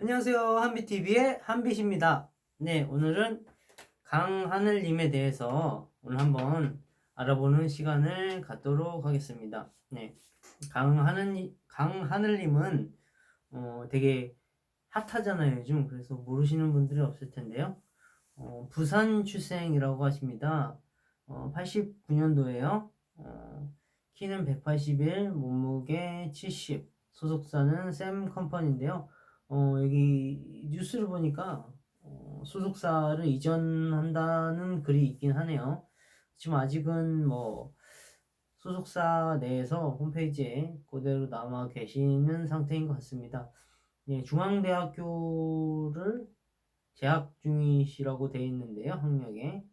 안녕하세요. 한비TV의 한빛입니다. 네, 오늘은 강하늘님에 대해서 오늘 한번 알아보는 시간을 갖도록 하겠습니다. 네, 강하늘, 강하늘님은 어, 되게 핫하잖아요, 요즘. 그래서 모르시는 분들이 없을 텐데요. 어, 부산 출생이라고 하십니다. 어, 89년도에요. 어, 키는 181, 몸무게 70, 소속사는 샘 컴퍼니인데요. 어, 여기 뉴스를 보니까 어, 소속사를 이전한다는 글이 있긴 하네요. 지금 아직은 뭐 소속사 내에서 홈페이지에 그대로 남아 계시는 상태인 것 같습니다. 예, 중앙대학교를 재학 중이시라고 되어 있는데요, 학력에.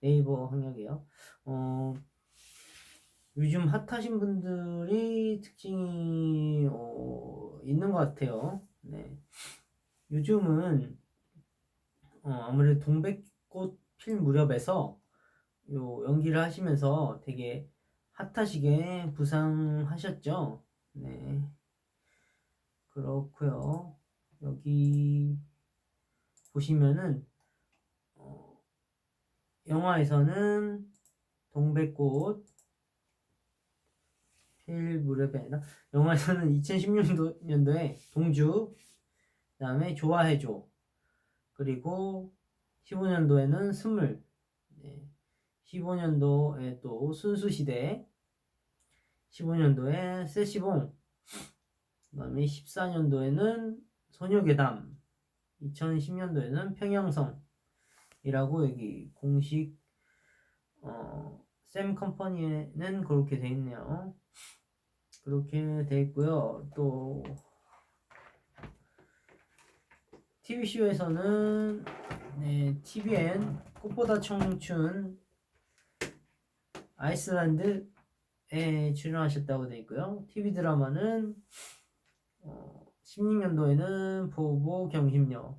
네이버 학력이요. 어, 요즘 핫하신 분들이 특징이 어, 있는 것 같아요. 네. 요즘은 어, 아무래도 동백꽃 필 무렵에서 요 연기를 하시면서 되게 핫하시게 부상하셨죠. 네. 그렇고요. 여기 보시면은 어, 영화에서는 동백꽃 필 무렵이 아니라? 영화에서는 2016년도에 동주 그다음에 좋아해줘. 그리고 15년도에는 스물. 네. 15년도에 또 순수시대. 15년도에 세시봉. 그다음에 14년도에는 소녀괴담. 2010년도에는 평양성이라고 여기 공식 어, 샘 컴퍼니에는 그렇게 돼 있네요. 그렇게 돼 있고요. 또 TV쇼에서는 네, TVN 꽃보다 청춘 아이슬란드에 출연하셨다고 돼 있고요. TV 드라마는 어, 16년도에는 보보 경심녀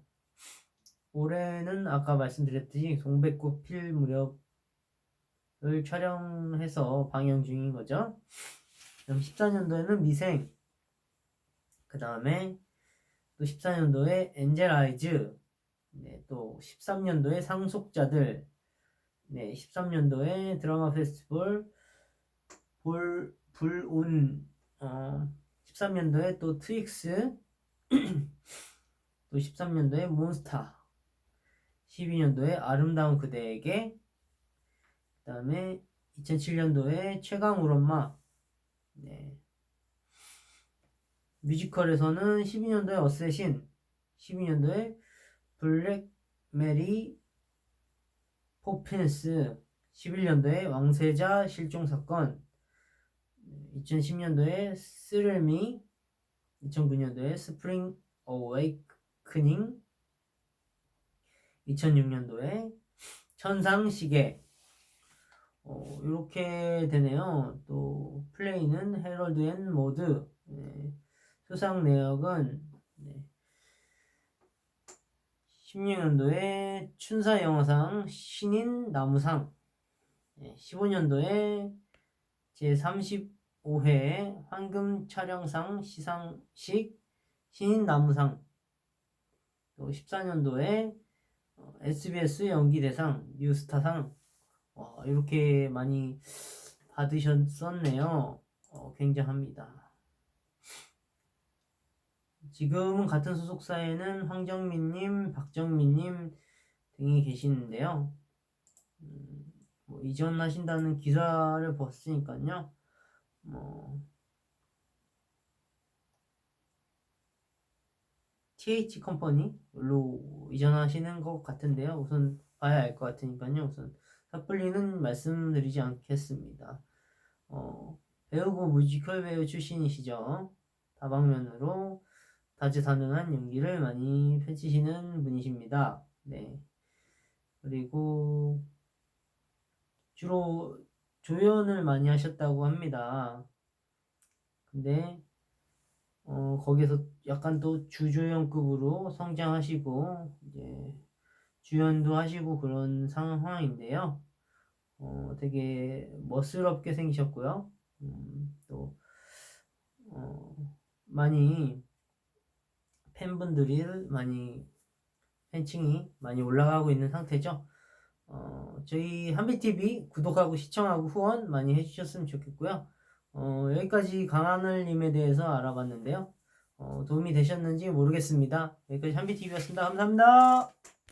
올해는 아까 말씀드렸듯이 동백꽃 필 무렵을 촬영해서 방영 중인 거죠. 그럼 14년도에는 미생. 그 다음에 또 14년도에 엔젤 아이즈. 네, 또 13년도에 상속자들. 네, 13년도에 드라마 페스티벌 볼 불운. 어, 13년도에 또 트윅스. 또 13년도에 몬스타. 12년도에 아름다운 그대에게. 그 다음에 2007년도에 최강 울 엄마 네. 뮤지컬에서는 12년도에 어쌔신 12년도에 블랙 메리 포핀스 11년도에 왕세자 실종 사건 2010년도에 스릴미 2009년도에 스프링 어웨이크닝 2006년도에 천상시계 어, 이렇게 되네요. 또 플레이는 헤럴드 앤 모드 네. 수상 내역은 네. 16년도에 춘사 영화상 신인 나무상 네. 15년도에 제35회 황금 촬영상 시상식 신인 나무상 또 14년도에 SBS 연기대상 뉴스타상 와, 이렇게 많이 받으셨었네요. 어, 굉장합니다. 지금은 같은 소속사에는 황정민님, 박정민님 등이 계시는데요. 음, 뭐 이전하신다는 기사를 봤으니까요. 뭐 TH 컴퍼니로 이전하시는 것 같은데요. 우선 봐야 알 것 같으니까요. 우선 섣불리는 말씀드리지 않겠습니다. 어, 배우고 뮤지컬 배우 출신이시죠. 다방면으로 다재다능한 연기를 많이 펼치시는 분이십니다. 네. 그리고 주로 조연을 많이 하셨다고 합니다. 근데 어, 거기서 약간 또 주조연급으로 성장하시고 이제 주연도 하시고 그런 상황인데요. 어, 되게 멋스럽게 생기셨고요. 음, 또 어, 많이 팬분들이 많이 팬층이 많이 올라가고 있는 상태죠. 어, 저희 한비TV 구독하고 시청하고 후원 많이 해주셨으면 좋겠고요. 어, 여기까지 강하늘님에 대해서 알아봤는데요. 어, 도움이 되셨는지 모르겠습니다. 여기까지 한비TV였습니다. 감사합니다.